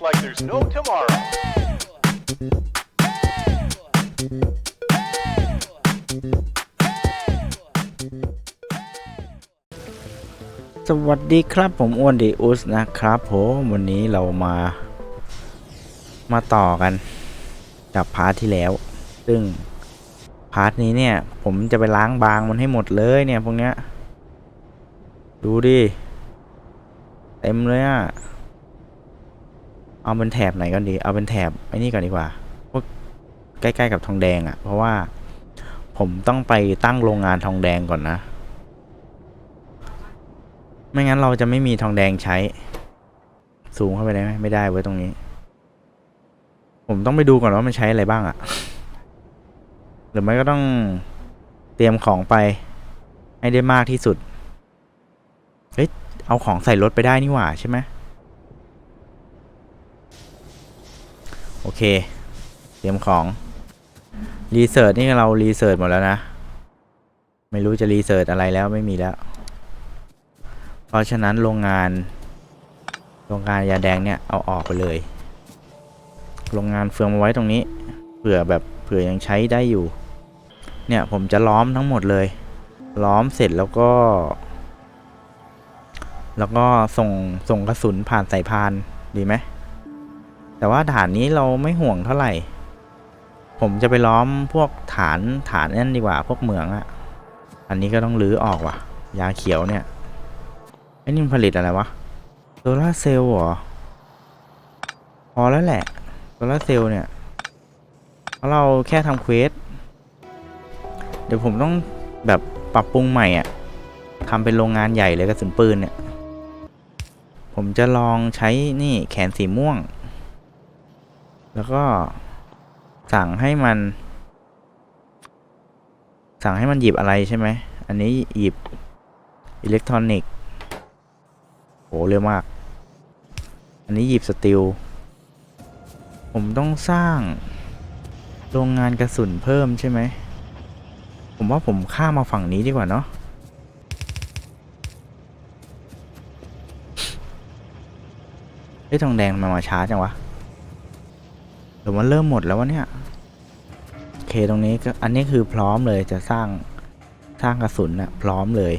work like there's no tomorrow. สวัสดีครับผมอ้วนดีอุสนะครับผมวันนี้เรามา มาต่อกันกับพาร์ทที่แล้ว ซึ่งพาร์ทนี้เนี่ย ผมจะไปล้างบางมันให้หมดเลยเนี่ยพวกเนี้ย ดูดิ เต็มเลยอะ เอาเป็นแถบไหนก่อนดี เอาเป็นแถบไอ้นี่ก่อนดีกว่าพวกใกล้ๆกับทองแดงอะเพราะว่าผมต้องไปตั้งโรงงานทองแดงก่อนนะ ไม่งั้นเราจะไม่มีทองแดงใช้ สูงเข้าไปได้ไหมไม่ได้เว้ยตรงนี้ ผมต้องไปดูก่อนว่ามันใช้อะไรบ้างอะหรือไม่ก็ต้องเตรียมของไป ให้ได้มากที่สุด เฮ้ย เอาของใส่รถไปได้นี่หว่าใช่ไหม โอเค เตรียมของ รีเสิร์ชนี่เรารีเสิร์ชหมดแล้วนะ ไม่รู้จะรีเสิร์ชอะไรแล้วไม่มีแล้ว เพราะฉะนั้นโรงงาน โรงงานยาแดงเนี่ยเอาออกไปเลย โรงงานเฟืองมาไว้ตรงนี้ เผื่อแบบเผื่อยังใช้ได้อยู่ เนี่ยผมจะล้อมทั้งหมดเลย ล้อมเสร็จแล้วก็ แล้วก็ส่งส่งกระสุนผ่านสายพานดีไหม แต่ว่าฐานนี้เราไม่ห่วงเท่าไหร่ ผมจะไปล้อมพวกฐานฐานนั่นดีกว่าพวกเมืองอะอันนี้ก็ต้องรื้อออกว่ะ ยาเขียวเนี่ยไอ้นี่มันผลิตอะไรวะโซลาเซลล์เหรอ พอแล้วแหละโซลาเซลล์เนี่ยเพราะเราแค่ทำเควส เดี๋ยวผมต้องแบบปรับปรุงใหม่อะ่ะทำเป็นโรงงานใหญ่เลยกระสุนปืนเนี่ย ผมจะลองใช้นี่แขนสีม่วง แล้วก็สั่งให้มัน สั่งให้มันหยิบอะไรใช่ไหม อันนี้หยิบอิเล็กทรอนิกส์โหเร็วมาก อันนี้หยิบสติล ผมต้องสร้าง โรงงานกระสุนเพิ่มใช่ไหม ผมว่าผมข้ามมาฝั่งนี้ดีกว่าเนาะเฮ้ยทองแดงมันมาช้าจังวะ รือมันเริ่มหมดแล้ววะเนี่ยโอเคตรงนี้ก็อันนี้คือพร้อมเลยจะสร้างสร้างกระสุนนะพร้อมเลย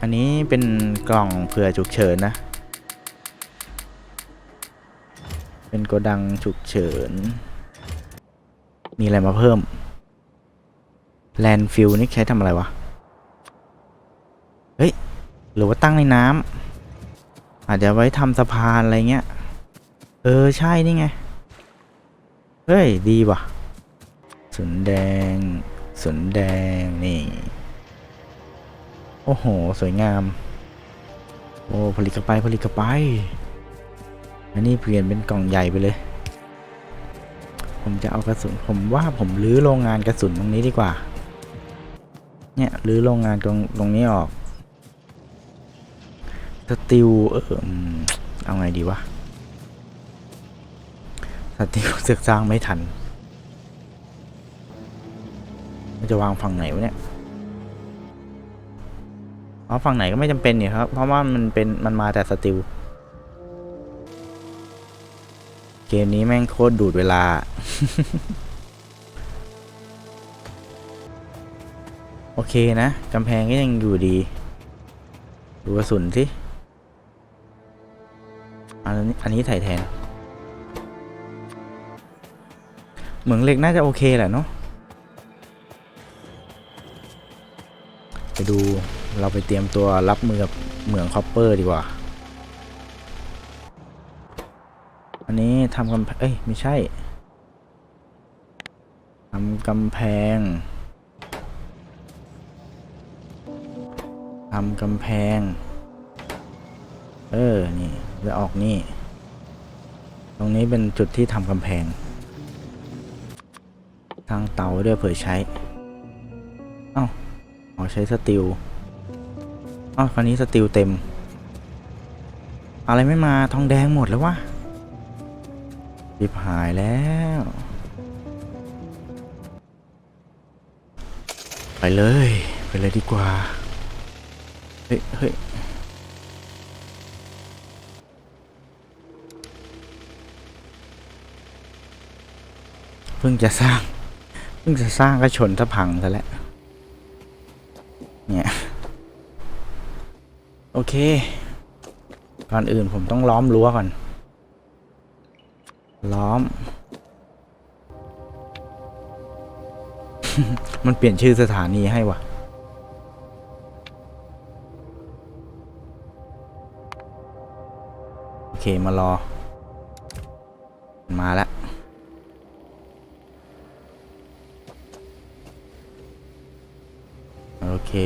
อันนี้เป็นกล่องเผื่อฉุกเฉินนะ เป็นโกดังฉุกเฉิน มีอะไรมาเพิ่มแลนฟิลนี่ใช้ทำอะไรวะ เฮ้ย หรือว่าตั้งในน้ำอาจจะไว้ทำสะพานอะไรเงี้ย เออ ใช่ นี่ไง เฮ้ย ดีว่ะสนแดงสนแดง นี่ โอ้โห สวยงาม โอ้ผลิตกระไปผลิตกระไป อันนี้เปลี่ยนเป็นกล่องใหญ่ไปเลย ผมจะเอากระสุน ผมว่าผมรื้อโรงงานกระสุนตรงนี้ดีกว่า เนี่ยรื้อโรงงานตรงตรงนี้ออก สติลเอออเอาไงดีวะ สติลเสือกสร้างไม่ทัน มันจะวางฝั่งไหนวะเนี่ยอ๋อฝั่งไหนก็ไม่จำเป็นเนี่ยครับ เพราะว่ามันเป็นมันมาแต่สติลเกมนี้แม่งโคตรดูดเวลา โอเคนะกำแพงก็ยังอยู่ดี ดูกระสุนสิอันนี้อันนี้ถ่ายแทน เหมืองเหล็กน่าจะโอเคแหละเนาะไปดูเราไปเตรียมตัวรับมือกับเหมืองคอปเปอร์ดีกว่า อันนี้ทำกำแพง เอ้ย ไม่ใช่ทำกำแพงทำกำแพง เออ นี่จะออกนี่ ตรงนี้เป็นจุดที่ทำกำแพง ตั้งเตาด้วยเผื่อใช้ เอ้าขอใช้สติลอ้าวคราวนี้สติลเต็ม อะไรไม่มาทองแดงหมดแล้ววะจิบหายแล้ว ไปเลย ไปเลยดีกว่า เฮ้ยเฮ้ยเพิ่งจะสร้าง พิ่งจะสร้างก็ชนซะพังซะแล้ว เนี่ย โอเค ก่อนอื่นผมต้องล้อมรั้วก่อน ล้อม มันเปลี่ยนชื่อสถานีให้วะโอเคมารอ มาแล้ว โอ เค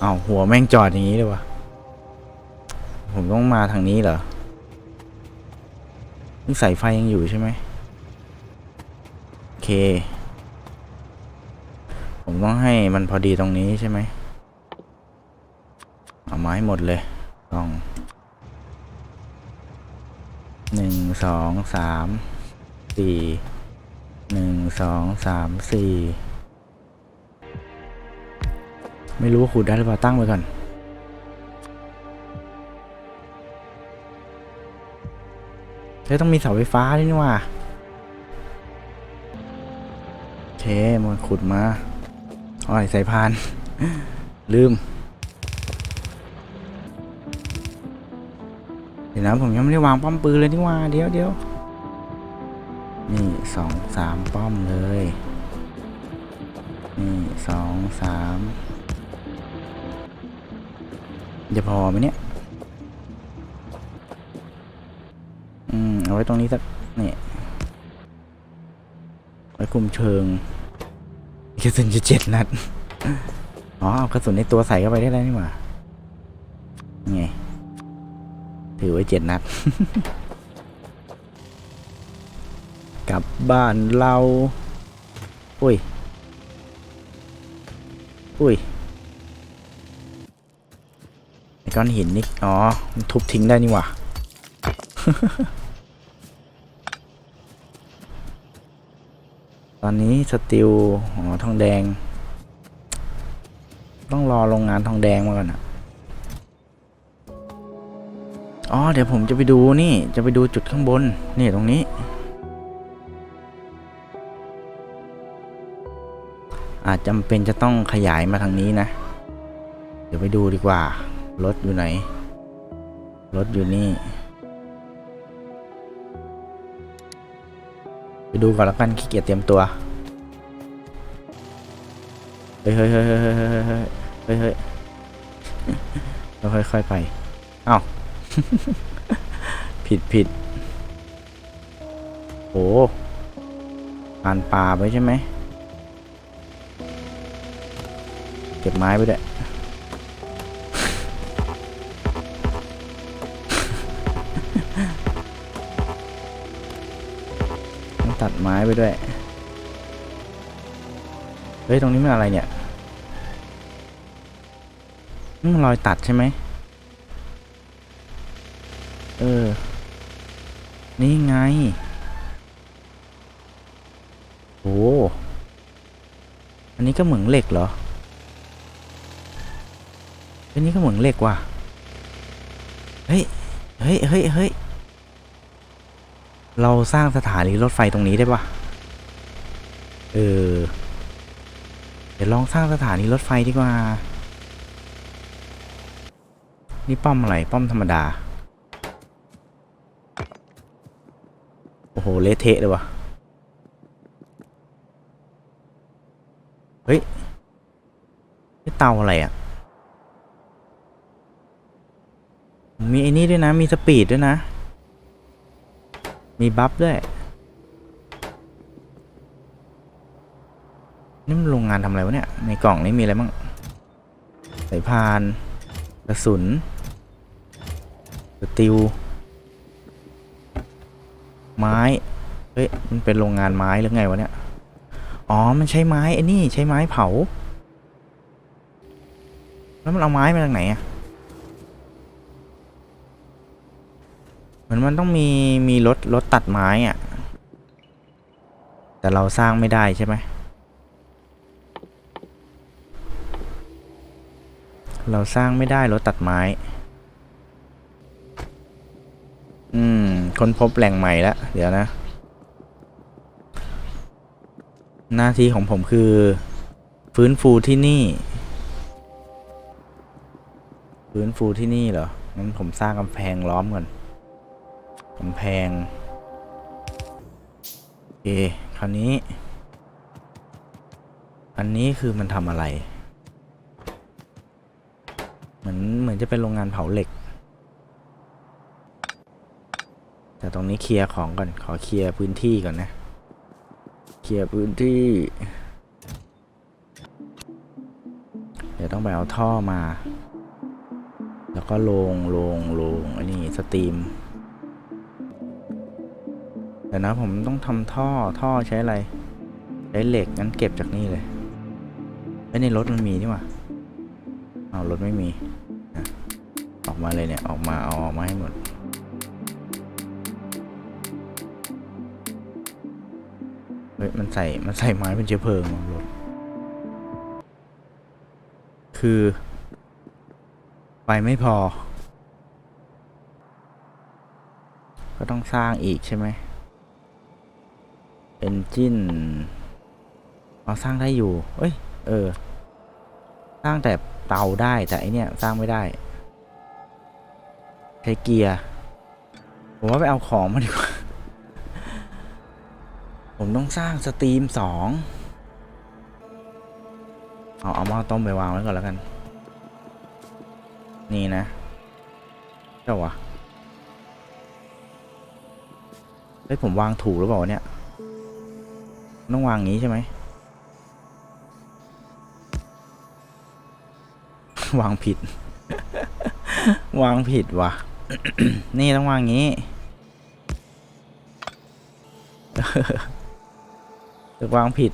เอาหัวแม่งจอดอย่างนี้เลยวะผมต้องมาทางนี้เหรอนี่สายไฟยังอยู่ใช่ไหมโอเค ผมต้องให้มันพอดีตรงนี้ใช่ไหมเอาไม้หมดเลยต้องหนึ่งสองสามสี่หนึ่งสองสามสี่ ไม่รู้ว่าขุดได้หรือเปล่าตั้งไว้ก่อนเฮ้ยต้องมีเสาไฟฟ้าด้วยนี่ว่าโอเคมันขุดมาอ้อยสายพาน ลืม เดี๋ยวนะผมยังไม่ได้วางป้อมปืนเลยนี่ว่าเดี๋ยวเดี๋ยวนี่สองสามป้อมเลย นี่สองสาม จะพอไหมเนี่ย อืม เอาไว้ตรงนี้สักนี่ไว้คุมเชิงกระสุนจะเจ็ดนัด อ๋อ เอากระสุนในตัวใส่เข้าไปได้แล้วนี่หว่าไง ถือไว้เจ็ดนัด กลับบ้านเรา อุ้ย อุ้ย ก้อนหินนี่ อ๋อ มันทุบทิ้งได้นี่หว่า ตอนนี้สติลอ๋อทองแดง ต้องรอโรงงานทองแดงมาก่อนอะอ๋อ เดี๋ยวผมจะไปดูนี่ จะไปดูจุดข้างบน นี่ตรงนี้ อาจจำเป็นจะต้องขยายมาทางนี้นะ เดี๋ยวไปดูดีกว่า รถอยู่ไหน รถอยู่นี่ ไปดูก่อนล้วกันขี้เกียจเตรียมตัวเฮ้ยเฮ้ยเฮ้ยเฮ้ยเฮ้ยเฮ้ยเฮ้ยเราค่อยๆไป เอ้า ผิดผิดโอ้ผ่านป่าไปใช่ไหม เก็บไม้ไปด้วย ตัดไม้ไปด้วย เฮ้ย ตรงนี้มันอะไรเนี่ยมันรอยตัดใช่ไหม เออ นี่ไง โอ้อันนี้ก็เหมืองเหล็กเหรอ อันนี้ก็เหมืองเหล็กว่ะ เฮ้ย เฮ้ย เฮ้ย เฮ้ย เราสร้างสถานีรถไฟตรงนี้ได้ปะเออ เดี๋ยวลองสร้างสถานีรถไฟดีกว่า นี่ป้อมอะไร ป้อมธรรมดา โอ้โห เละเทะเลยวะเฮ้ยนี่เตาอะไรอะ่ะ มีไอ้นี่ด้วยนะ มีสปีดด้วยนะ มีบัฟด้วย นี่มันโรงงานทำอะไรวะเนี่ย ในกล่องนี้มีอะไรบ้าง สายพานกระสุนสติลไม้ เฮ้ย มันเป็นโรงงานไม้หรือไงวะเนี่ย อ๋อ มันใช้ไม้ไอ้นี่ใช้ไม้เผา แล้วมันเอาไม้มาจากไหนอะเห มือนมันต้องมีมีรถรถตัดไม้อะแต่เราสร้างไม่ได้ใช่ไหม เราสร้างไม่ได้รถตัดไม้ อืม คนพบแหล่งใหม่แล้ว เดี๋ยวนะ หน้าที่ของผมคือ ฟื้นฟูที่นี่ ฟื้นฟูที่นี่เหรองั้นผมสร้างกำแพงล้อมก่อน กำแพง โอเค คราวนี้ อันนี้คือมันทำอะไร เหมือนเหมือนจะเป็นโรงงานเผาเหล็ก แต่ตรงนี้เคลียร์ของก่อน ขอเคลียร์พื้นที่ก่อนนะ เคลียร์พื้นที่ เดี๋ยวต้องไปเอาท่อมา แล้วก็ลงลงลงอันนี้สตรีม เดี๋ยวนะผมต้องทำท่อท่อใช้อะไร ใช้เหล็กงั้นเก็บจากนี่เลยไอ้ในรถมันมีนี่หว่าเอารถไม่มีออกมาเลยเนี่ยออกมาเอาออกมาให้หมดเฮ้ยมันใส่มันใส่ไม้เป็นเชื้อเพลิงของรถคือไฟไม่พอ ก็ต้องสร้างอีกใช่ไหม เอนจินเราสร้างได้อยู่ เอ้ย เออ สร้างแต่เตาได้แต่ไอเนี้ยสร้างไม่ได้ใช้เกียร์ ผมว่าไปเอาของมาดีกว่า ผมต้องสร้างสตรีมสอง เอาเอาหม้อต้มไปวางไว้ก่อนแล้วกัน นี่นะ เจ้าวะเฮ้ยผมวางถูกหรือเปล่าเนี่ย ต้องวางอย่างนี้ใช่ไหมวางผิด วางผิดว่ะ นี่ต้องวางอย่างนี้ตึกวางผิด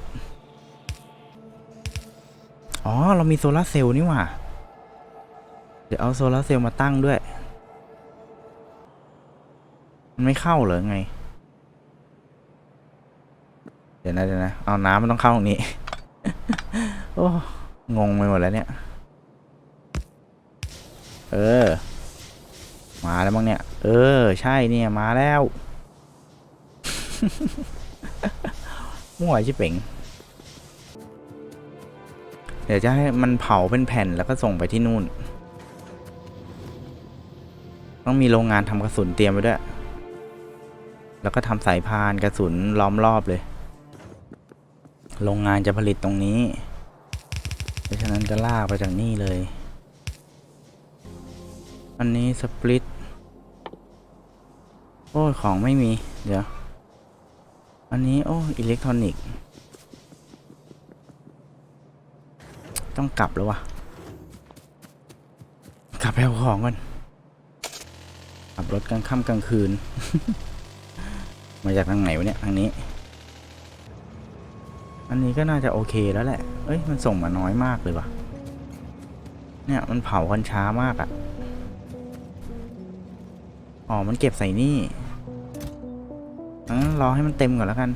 อ๋อ เรามีโซลาร์เซลล์นี่หว่าเดี๋ยวเอาโซลาร์เซลล์มาตั้งด้วย มันไม่เข้าเหรอไงเดี๋ยว นะเดี๋ยวนะ เอาน้ำมันต้องเข้าตรงนี้ โอ้ งงไปหมดแล้วเนี่ย เออ มาแล้วมั้งเนี่ย เออ ใช่เนี่ย มาแล้ว มั่วชิเป๋งเดี๋ยวจะให้มันเผาเป็นแผ่นแล้วก็ส่งไปที่นู่น ต้องมีโรงงานทำกระสุนเตรียมไว้ด้วยแล้วก็ทำสายพานกระสุนล้อมรอบเลย โรงงานจะผลิตตรงนี้ เพราะฉะนั้นก็ลากไปจากนี่เลย อันนี้สปลิต โอ้ของไม่มี เดี๋ยว อันนี้โอ้อิเล็กทรอนิกส์ ต้องกลับแล้ววะกลับไปเอาของก่อนขับรถกลางค่ำกลางคืน มาจากทางไหนวะเนี่ย ทางนี้ อันนี้ก็น่าจะโอเคแล้วแหละ เอ้ย มันส่งมาน้อยมากเลยวะเนี่ย มันเผากันช้ามากอะ่ะ อ๋อ มันเก็บใส่นี่งั้นรอให้มันเต็มก่อนแล้วกัน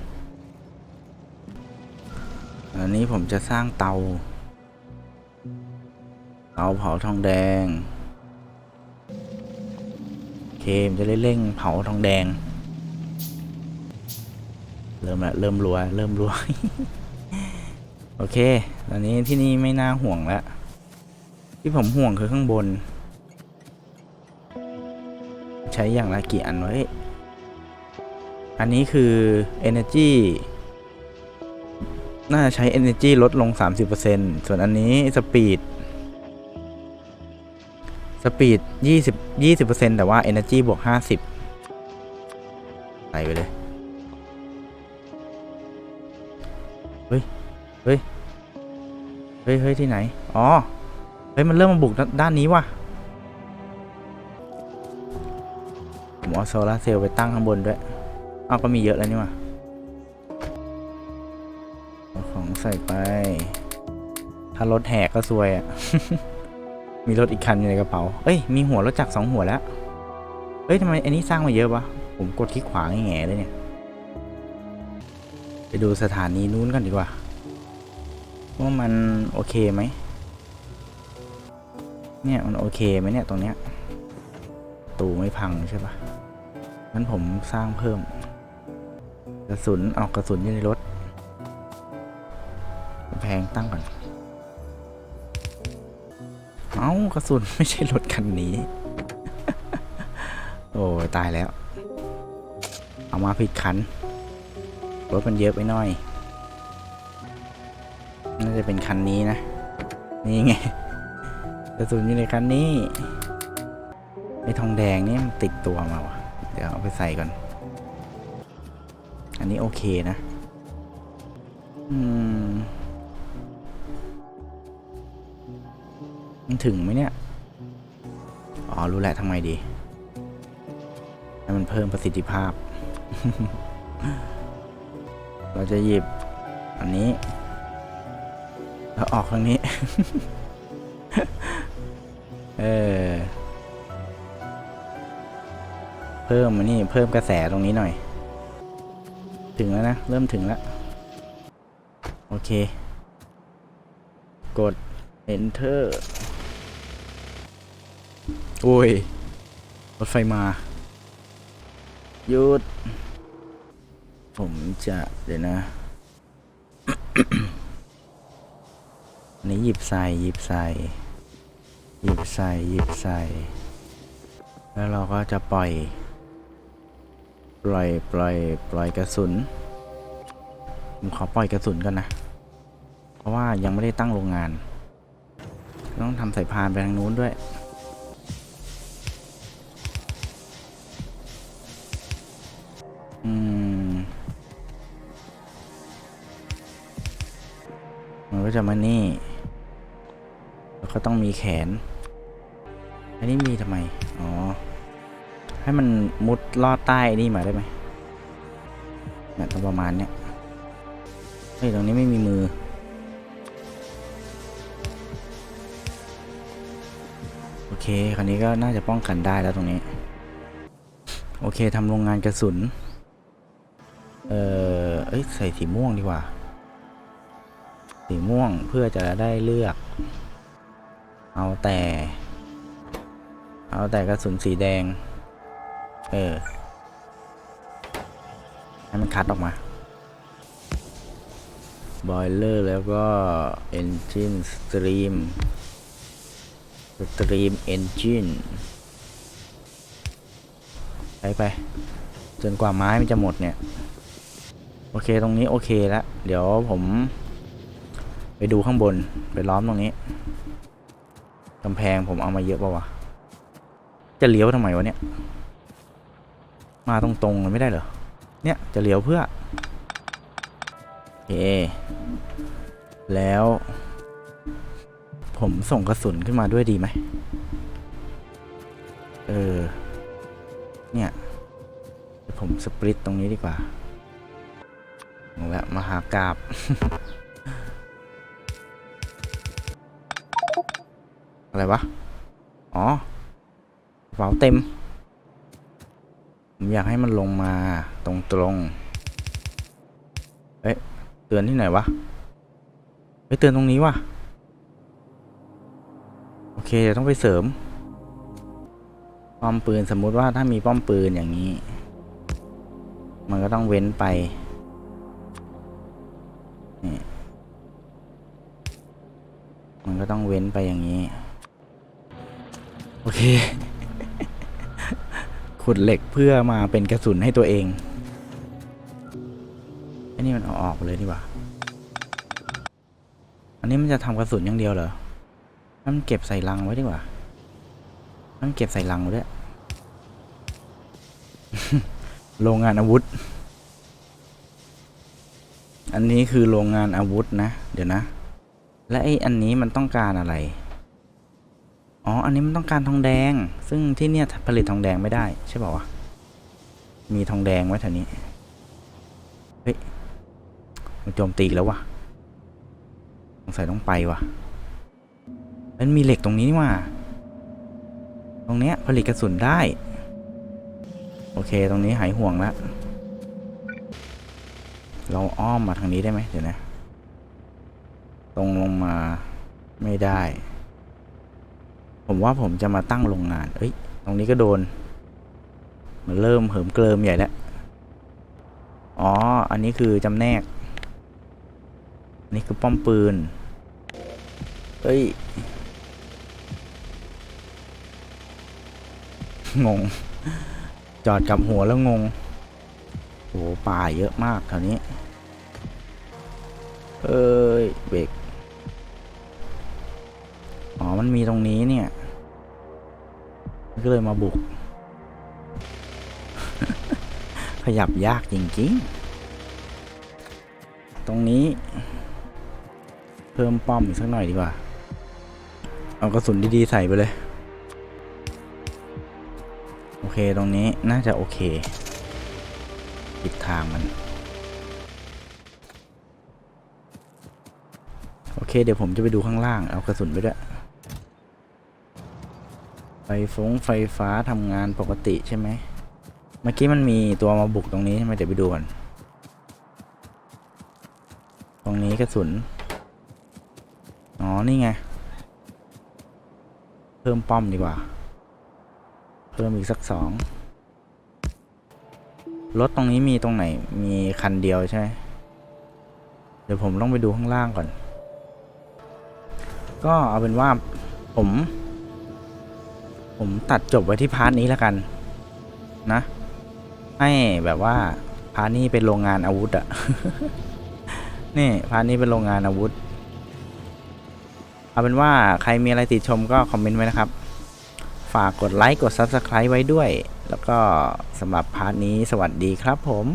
อันนี้ผมจะสร้างเตา เตาเผาทองแดง เคมจะเร่งเผาทองแดง เริ่มละเริ่มรัว เริ่มรัว โอเค ตอนนี้ที่นี่ไม่น่าห่วงแล้ว ที่ผมห่วงคือข้างบน ใช้อย่างละกี่อันไว้ อันนี้คือ energy น่าจะใช้ energy ลดลง 30%ส่วนอันนี้ speed สปีดยี่สิบยี่สิบเปอร์เซ็นแต่ว่า Energy บวกห้าสิบใส่ไปเลย เฮ้ย เฮ้ยเฮ้ยที่ไหน อ๋อ เฮ้ย มันเริ่มมาบุกด้านด้านนี้ว่ะ ผมเอาโซลาร์เซลล์ไปตั้งข้างบนด้วยอ้าวก็มีเยอะแล้วนี่ว่ะของใส่ไป ถ้ารถแหกก็ซวยอะ มีรถอีกคันอยู่ในกระเป๋า เอ้ย มีหัวรถจักรสองหัวแล้วเฮ้ยทำไมอันนี้สร้างมาเยอะวะ ผมกดคลิกขวาแง่เลยเนี่ย ไปดูสถานีนู้นกันดีกว่า ว่ามันโอเคไหมเนี่ยมันโอเคไหมเนี่ยตรงเนี้ยตูไม่พังใช่ปะงั้นผมสร้างเพิ่ม กระสุนเอากระสุนอยู่ในรถแพงตั้งก่อน เอ้ากระสุนไม่ใช่รถคันนี้ โอ้ยตายแล้ว เอามาผิดคัน รถมันเยอะไปหน่อย น่าจะเป็นคันนี้นะ นี่ไงกระสุนอยู่ในคันนี้ไอ้ทองแดงนี่มันติดตัวมาวะเดี๋ยวเอาไปใส่ก่อน อันนี้โอเคนะ อืม มันถึงไหมเนี่ย อ๋อ รู้แหละทำไมดี ให้มันเพิ่มประสิทธิภาพ เราจะหยิบอันนี้ แล้วออกทางนี้ เออ เพิ่มมันนี่ เพิ่มกระแสตรงนี้หน่อย ถึงแล้วนะ เริ่มถึงแล้ว โอเค กด enter โอ้ย รถไฟมา หยุด ผมจะ เดี๋ยวนะ อันนี้หยิบใส่หยิบใส่ หยิบใส่หยิบใส่ แล้วเราก็จะปล่อย ปล่อยปล่อยปล่อยกระสุนผมขอปล่อยกระสุนกันนะ เพราะว่ายังไม่ได้ตั้งโรงงาน ต้องทำสายพานไปทางนู้นด้วยอืมมันก็จะมานี่ ต้องมีแขน อันนี้มีทำไม อ๋อ ให้มันมุดลอดใต้นี่มาได้ไหมเนี่ยต้องประมาณเนี้ยเฮ้ยตรงนี้ไม่มีมือ โอเค คราวนี้ก็น่าจะป้องกันได้แล้วตรงนี้ โอเคทำโรงงานกระสุน เออเอ้ย ใส่สีม่วงดีกว่า สีม่วงเพื่อจะได้เลือก เอาแต่ เอาแต่กระสุนสีแดง เออ ให้มันคัดออกมาบอยเลอร์แล้วก็ Engine Stream Stream Engine ไปไป จนกว่าไม้มันจะหมดเนี่ย โอเคตรงนี้โอเคแล้ว เดี๋ยวผม ไปดูข้างบน ไปล้อมตรงนี้ำแพงผมเอามาเยอะป่าวะ จะเลี้ยวทำไมวะเนี่ย มาตรงๆเลยไม่ได้เหรอ เนี่ยจะเลี้ยวเพื่อโอเคแล้ว ผมส่งกระสุนขึ้นมาด้วยดีไหม เออ เนี่ยผมสปริตตรงนี้ดีกว่า และมาหากราบ อะไรวะ อ๋อกระเป๋าเต็ม ผมอยากให้มันลงมาตรงตรงเอ๊ะเตือนที่ไหนวะเฮ้ยเตือนตรงนี้วะโอเคเดี๋ยวต้องไปเสริม ป้อมปืนสมมุติว่าถ้ามีป้อมปืนอย่างนี้ มันก็ต้องเว้นไปนี่มันก็ต้องเว้นไปอย่างนี้ โอเค ขุดเหล็กเพื่อมาเป็นกระสุนให้ตัวเองไอ้นี่มันเอาออกเลยดีกว่า อันนี้มันจะทำกระสุนอย่างเดียวเหรอมันเก็บใส่ลังไว้ดีกว่ามันเก็บใส่ลังไว้ด้วย โรงงานอาวุธ อันนี้คือโรงงานอาวุธนะ เดี๋ยวนะ และไอ้อันนี้มันต้องการอะไร อ๋อ อันนี้มันต้องการทองแดง ซึ่งที่เนี่ยผลิตทองแดงไม่ได้ใช่ป่าวะ มีทองแดงไว้แถวนี้ เฮ้ย มันโจมตีแล้ววะสงสัยต้องไปวะมันมีเหล็กตรงนี้นี่ว่า ตรงเนี้ยผลิตกระสุนได้ โอเค ตรงนี้หายห่วงแล้ว เราอ้อมมาทางนี้ได้ไหมเดี๋ยวนะ ตรงลงมาไม่ได้ ผมว่าผมจะมาตั้งโรงงาน เอ้ย ตรงนี้ก็โดน มันเริ่มเหิมเกริมใหญ่แล้ว อ๋อ อันนี้คือจำแนก นี่คือป้อมปืนเฮ้ย งง จอดกับหัวแล้วงงโหป่าเยอะมากแถวนี้ เอ้ย เบรก มันมีตรงนี้เนี่ย ก็เลยมาบุก ขยับยากจริงๆ ตรงนี้ เพิ่มป้อมอีกสักหน่อยดีกว่า เอากระสุนดีๆใส่ไปเลย โอเคตรงนี้น่าจะโอเคปิดทางมันโอเคเดี๋ยวผมจะไปดูข้างล่างเอากระสุนไปด้วย ฟฟงไฟฟ้าทำงานปกติใช่ไหม เมื่อกี้มันมีตัวมาบุกตรงนี้ใช่ไหมเดี๋ยวไปดูกันตรงนี้กระสุน อ๋อ นี่ไง เพิ่มป้อมดีกว่า เพิ่มอีกสักสอง รถตรงนี้มีตรงไหน มีคันเดียวใช่ไหมเดี๋ยวผมต้องไปดูข้างล่างก่อน ก็เอาเป็นว่าผม ผมตัดจบไว้ที่พาร์ทนี้แล้วกัน นะ ให้แบบว่า พาร์ทนี้เป็นโรงงานอาวุธอะนี่พาร์ทนี้เป็นโรงงานอาวุธ เอาเป็นว่าใครมีอะไรติดชมก็คอมเมนต์ไว้นะครับ ฝากกดไลค์กด Subscribe ไว้ด้วย แล้วก็สำหรับพาร์ทนี้สวัสดีครับผม